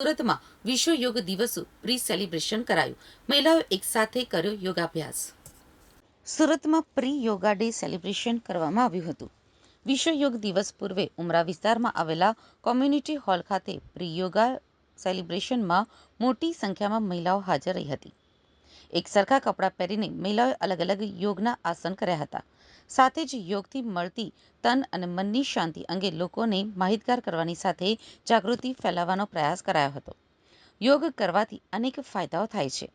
સુરતમાં વિશ્વ યોગ દિવસ પ્રી સેલિબ્રેશન કરાયું. મહિલાઓ એકસાથે કર્યો યોગાભ્યાસ. સુરતમાં પ્રી યોગા ડે સેલિબ્રેશન કરવામાં આવ્યું હતું. વિશ્વ યોગ દિવસ પૂર્વે ઉમરા વિસ્તારમાં આવેલા કોમ્યુનિટી હોલ ખાતે પ્રી યોગા સેલિબ્રેશનમાં મોટી સંખ્યામાં મહિલાઓ હાજર રહી હતી. એક સરખા કપડાં પહેરીને મહિલાઓએ અલગ અલગ યોગના આસન કર્યા હતા. સાથે જ યોગથી મળતી તન અને મનની શાંતિ અંગે લોકોને માહિતગાર કરવાની સાથે જાગૃતિ ફેલાવવાનો પ્રયાસ કરાયો હતો. યોગ કરવાથી અનેક ફાયદાઓ થાય છે.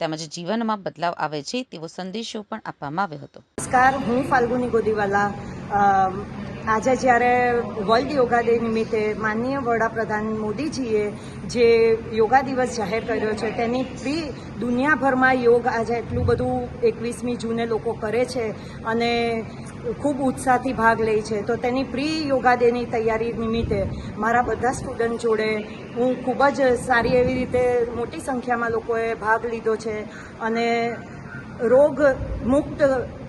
તેમજ જીવનમાં બદલાવ આવે છે તેવો સંદેશો પણ આપવામાં આવ્યો હતો. નમસ્કાર, હું ફાલ્ગુની ગોદીવાલા આજે જ્યારે વર્લ્ડ યોગા ડે નિમિત્તે માનનીય વડાપ્રધાન મોદીજીએ જે યોગા દિવસ જાહેર કર્યો છે, તેની પ્રી દુનિયાભરમાં યોગ આજે એટલું બધું એકવીસમી જૂને લોકો કરે છે અને ખૂબ ઉત્સાહથી ભાગ લે છે. તો તેની પ્રી યોગા ડેની તૈયારી નિમિત્તે મારા બધા સ્ટુડન્ટ જોડે હું ખૂબ જ સારી એવી રીતે મોટી સંખ્યામાં લોકોએ ભાગ લીધો છે અને રોગ મુક્ત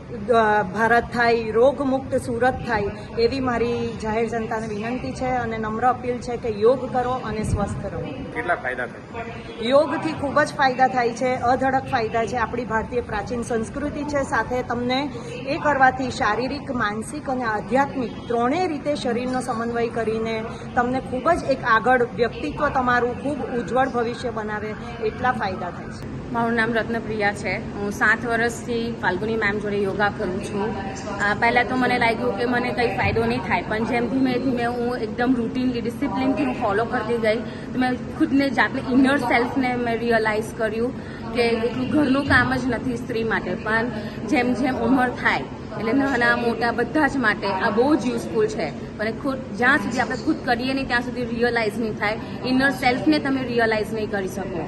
ભારત થાય રોગમુક્ત સુરત થાય એવી મારી જાહેર જનતાને વિનંતી છે અને નમ્ર અપીલ છે કે યોગ કરો અને સ્વસ્થ રહો. કેટલા ફાયદા થાય? યોગથી ખૂબ જ ફાયદા થાય છે અધડક ફાયદા છે આપણી ભારતીય પ્રાચીન સંસ્કૃતિ છે. સાથે તમને એ કરવાથી શારીરિક માનસિક અને આધ્યાત્મિક ત્રણેય રીતે શરીરનો સમન્વય કરીને તમને ખૂબ જ એક આગળ વ્યક્તિત્વ તમારું ખૂબ ઉજ્જવળ ભવિષ્ય બનાવે એટલા ફાયદા થાય છે. મારું નામ રત્નપ્રિયા છે. હું સાત વર્ષથી ફાલ્ગુની મેમ જોડે યોગા કરું છું. પહેલાં તો મને લાગ્યું કે મને કંઈ ફાયદો નહીં થાય, પણ જેમ ધીમે ધીમે હું એકદમ રૂટીનલી ડિસિપ્લિનથી હું ફોલો કરતી ગઈ. તો મેં ખુદને જાતે ઇનર સેલ્ફને મેં રિયલાઇઝ કર્યું કે એટલું ઘરનું કામ જ નથી સ્ત્રી માટે, પણ જેમ જેમ ઉંમર થાય, એટલે નાના મોટા બધા જ માટે આ બહુ જ યુઝફુલ છે. અને ખુદ, જ્યાં સુધી આપણે ખુદ કરીએ નહીં, ત્યાં સુધી રિયલાઇઝ નહીં થાય. ઇનર સેલ્ફને તમે રિયલાઇઝ નહીં કરી શકો.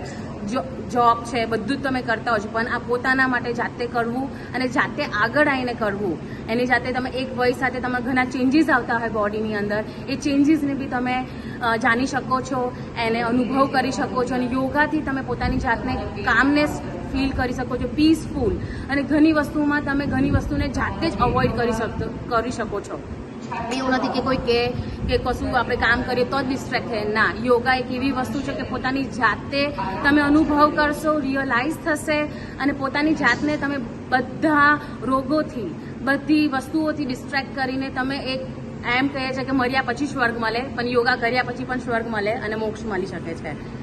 જોબ છે, બધું જ તમે કરતા હો છો, પણ આ પોતાના માટે જાતે કરવું અને જાતે આગળ આવીને કરવું, એની જાતે તમે એક વય સાથે તમારા ઘણા ચેન્જીસ આવતા હોય બોડીની અંદર, એ ચેન્જીસને બી તમે જાણી શકો છો, એને અનુભવ કરી શકો છો, અને યોગાથી તમે પોતાની જાતને કામનેસ ફીલ કરી શકો છો પીસફુલ અને ઘણી વસ્તુમાં તમે ઘણી વસ્તુને જાતે જ અવોઇડ કરી શકતો કરી શકો છો. એવું નથી કે કોઈ કે કે કશું આપણે કામ કરીએ તો જ ડિસ્ટ્રેક્ટ થાય ના, યોગા એક એવી વસ્તુ છે કે પોતાની જાતે તમે અનુભવ કરશો રિયલાઇઝ થશે અને પોતાની જાતને તમે બધા રોગોથી, બધી વસ્તુઓથી ડિસ્ટ્રેક્ટ કરીને તમે એક એમ કહે છે કે મર્યા પછી સ્વર્ગ મળે, પણ યોગા કર્યા પછી પણ સ્વર્ગ મળે અને મોક્ષ મળી શકે છે.